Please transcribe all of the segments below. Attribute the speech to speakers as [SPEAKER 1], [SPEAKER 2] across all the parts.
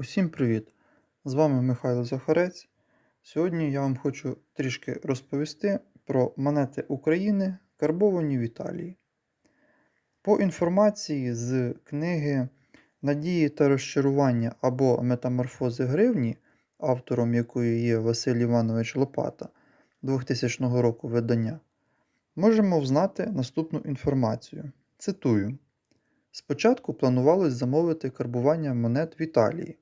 [SPEAKER 1] Усім привіт! З вами Михайло Захарець. Сьогодні я вам хочу трішки розповісти про монети України, карбовані в Італії. По інформації з книги Надії та розчарування або Метаморфози гривні, автором якої є Василь Іванович Лопата 2000 року видання, можемо взнати наступну інформацію. Цитую. Спочатку планувалось замовити карбування монет в Італії.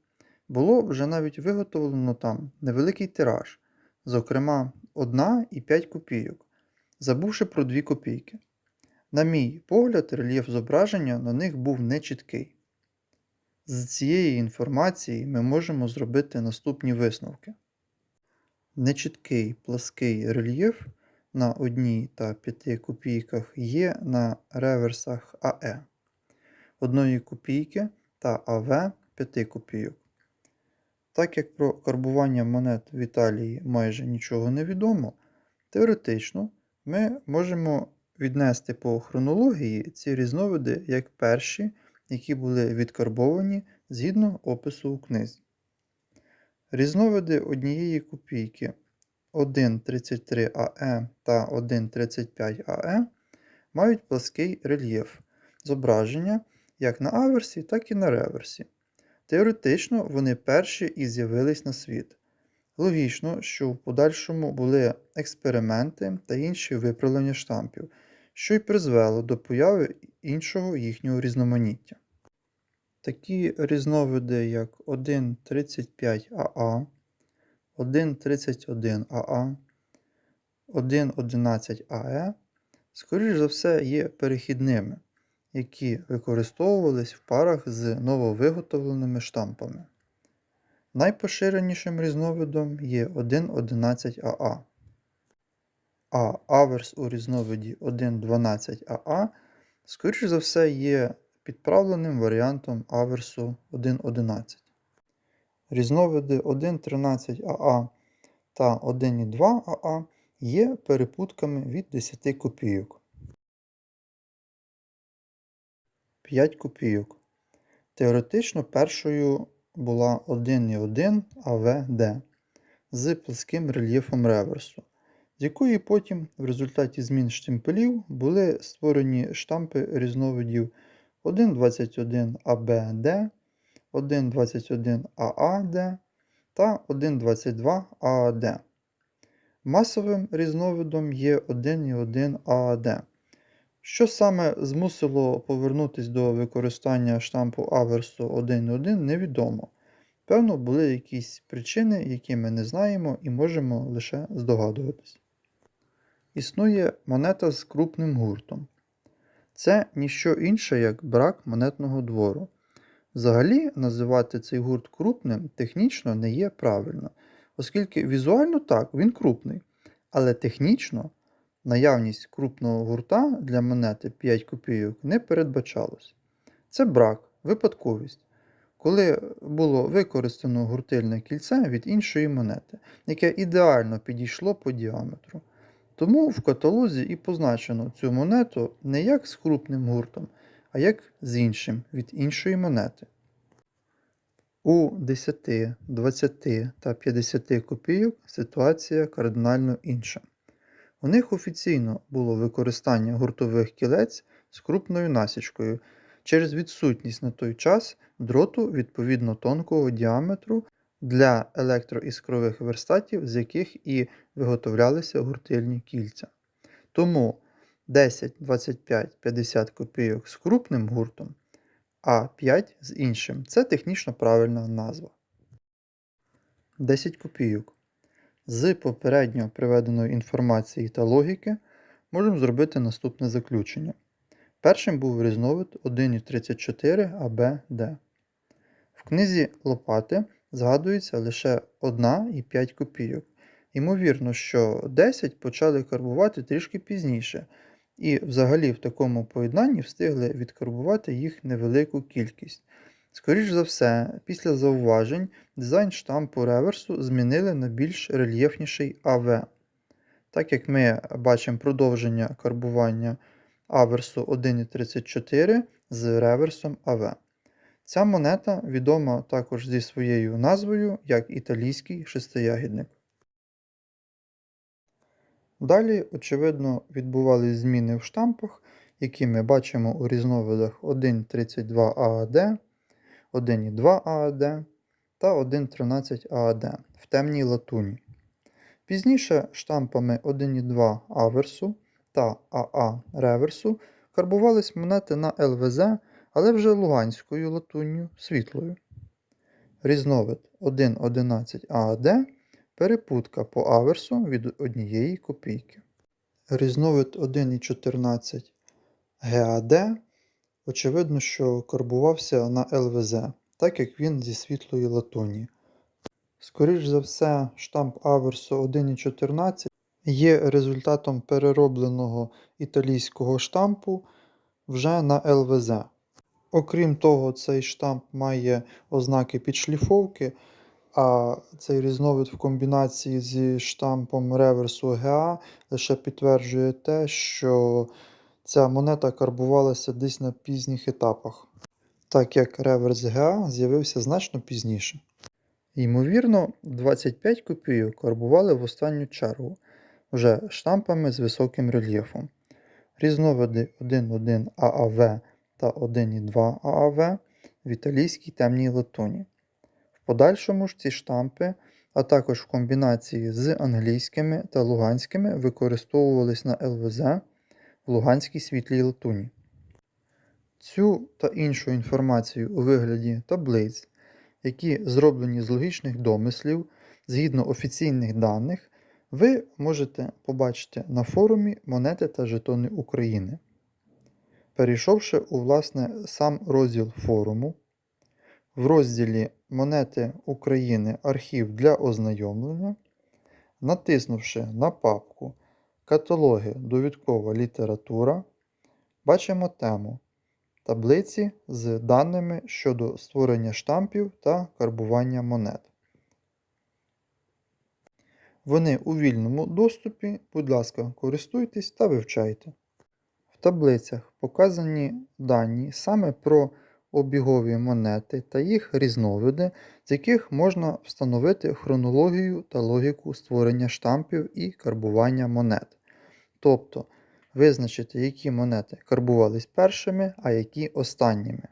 [SPEAKER 1] Було вже навіть виготовлено там невеликий тираж, зокрема 1 і 5 копійок, забувши про 2 копійки. На мій погляд, рельєф зображення на них був нечіткий. З цієї інформації ми можемо зробити наступні висновки. Нечіткий плаский рельєф на 1 та 5 копійках є на реверсах АЕ. 1 копійки та АВ 5 копійок. Так як про карбування монет в Італії майже нічого не відомо, теоретично ми можемо віднести по хронології ці різновиди як перші, які були відкарбовані згідно опису у книзі. Різновиди однієї копійки 1,33 АЕ та 1,35 АЕ мають плаский рельєф зображення як на аверсі, так і на реверсі. Теоретично вони перші і з'явились на світ. Логічно, що в подальшому були експерименти та інші виправлення штампів, що й призвело до появи іншого їхнього різноманіття. Такі різновиди, як 1,35АА, 1,31АА, 1,11АЕ, скоріш за все, є перехідними які використовувались в парах з нововиготовленими штампами. Найпоширенішим різновидом є 1.11АА, а аверс у різновиді 1.12АА, скоріш за все, є підправленим варіантом аверсу 1.11. Різновиди 1.13АА та 1.2АА є перепутками від 10 копійок. 5 копійок. Теоретично першою була 1,1 АВД з пласким рельєфом реверсу, з якої потім в результаті змін штемпелів були створені штампи різновидів 1,21 АБД, 1,21 ААД та 1,22 ААД. Масовим різновидом є 1,1 ААД. Що саме змусило повернутися до використання штампу аверсу 1.1, невідомо. Певно, були якісь причини, які ми не знаємо і можемо лише здогадуватись. Існує монета з крупним гуртом. Це ніщо інше, як брак монетного двору. Взагалі, називати цей гурт крупним технічно не є правильно, оскільки візуально так, він крупний, але технічно наявність крупного гурта для монети 5 копійок не передбачалось. Це брак, випадковість, коли було використано гуртильне кільце від іншої монети, яке ідеально підійшло по діаметру. Тому в каталозі і позначено цю монету не як з крупним гуртом, а як з іншим від іншої монети. У 10, 20 та 50 копійок ситуація кардинально інша. У них офіційно було використання гуртових кілець з крупною насічкою через відсутність на той час дроту відповідно тонкого діаметру для електроіскрових верстатів, з яких і виготовлялися гуртильні кільця. Тому 10, 25, 50 копійок з крупним гуртом, а 5 з іншим це технічно правильна назва. 10 копійок. З попередньо приведеної інформації та логіки можемо зробити наступне заключення. Першим був різновид 1,34 АБД. В книзі Лопати згадується лише 1 і 5 копійок. Ймовірно, що 10 почали карбувати трішки пізніше, і взагалі в такому поєднанні встигли відкарбувати їх невелику кількість. Скоріш за все, після зауважень дизайн штампу реверсу змінили на більш рельєфніший АВ. Так як ми бачимо продовження карбування аверсу 1.34 з реверсом АВ. Ця монета відома також зі своєю назвою як італійський шестиягідник. Далі, очевидно, відбувались зміни в штампах, які ми бачимо у різновидах 1.32 ААД, 1.2 ААД та 1.13 ААД в темній латуні. Пізніше штампами 1.2 аверсу та АА реверсу карбувались монети на ЛВЗ, але вже луганською латунню світлою. Різновид 1.11 ААД перепутка по аверсу від однієї копійки. Різновид 1.14 ГАД очевидно, що карбувався на ЛВЗ, так як він зі світлої латуні. Скоріш за все, штамп аверсу 1.14 є результатом переробленого італійського штампу вже на ЛВЗ. Окрім того, цей штамп має ознаки підшліфовки, а цей різновид в комбінації зі штампом реверсу ГА лише підтверджує те, що ця монета карбувалася десь на пізніх етапах, так як реверс ГА з'явився значно пізніше. Ймовірно, 25 копійок карбували в останню чергу, вже штампами з високим рельєфом. Різновиди 1.1 ААВ та 1.2 ААВ в італійській темній латуні. В подальшому ж ці штампи, а також в комбінації з англійськими та луганськими використовувались на ЛВЗ в луганській світлій латуні. Цю та іншу інформацію у вигляді таблиць, які зроблені з логічних домислів згідно офіційних даних, ви можете побачити на форумі Монети та Жетони України. Перейшовши у власне сам розділ форуму, в розділі Монети України Архів для ознайомлення, натиснувши на папку Каталоги Довідкова література, бачимо тему Таблиці з даними щодо створення штампів та карбування монет. Вони у вільному доступі, будь ласка, користуйтесь та вивчайте. В таблицях показані дані саме про обігові монети та їх різновиди, з яких можна встановити хронологію та логіку створення штампів і карбування монет. Тобто визначити, які монети карбувались першими, а які останніми.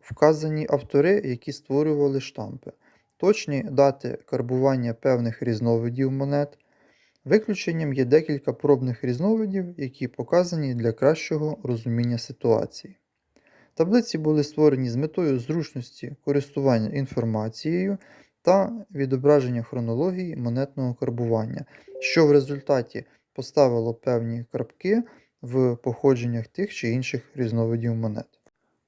[SPEAKER 1] Вказані автори, які створювали штампи, точні дати карбування певних різновидів монет. Виключенням є декілька пробних різновидів, які показані для кращого розуміння ситуації. Таблиці були створені з метою зручності користування інформацією та відображення хронології монетного карбування, що в результаті поставило певні крапки в походженнях тих чи інших різновидів монет.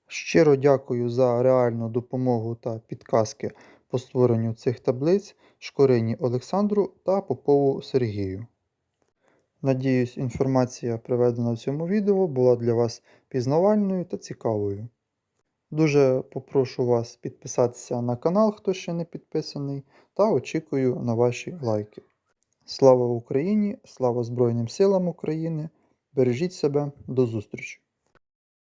[SPEAKER 1] Щиро дякую за реальну допомогу та підказки по створенню цих таблиць Шкорині Олександру та Попову Сергію. Надіюсь, інформація, приведена в цьому відео, була для вас пізнавальною та цікавою. Дуже попрошу вас підписатися на канал, хто ще не підписаний, та очікую на ваші лайки. Слава Україні! Слава Збройним силам України! Бережіть себе, до зустрічі!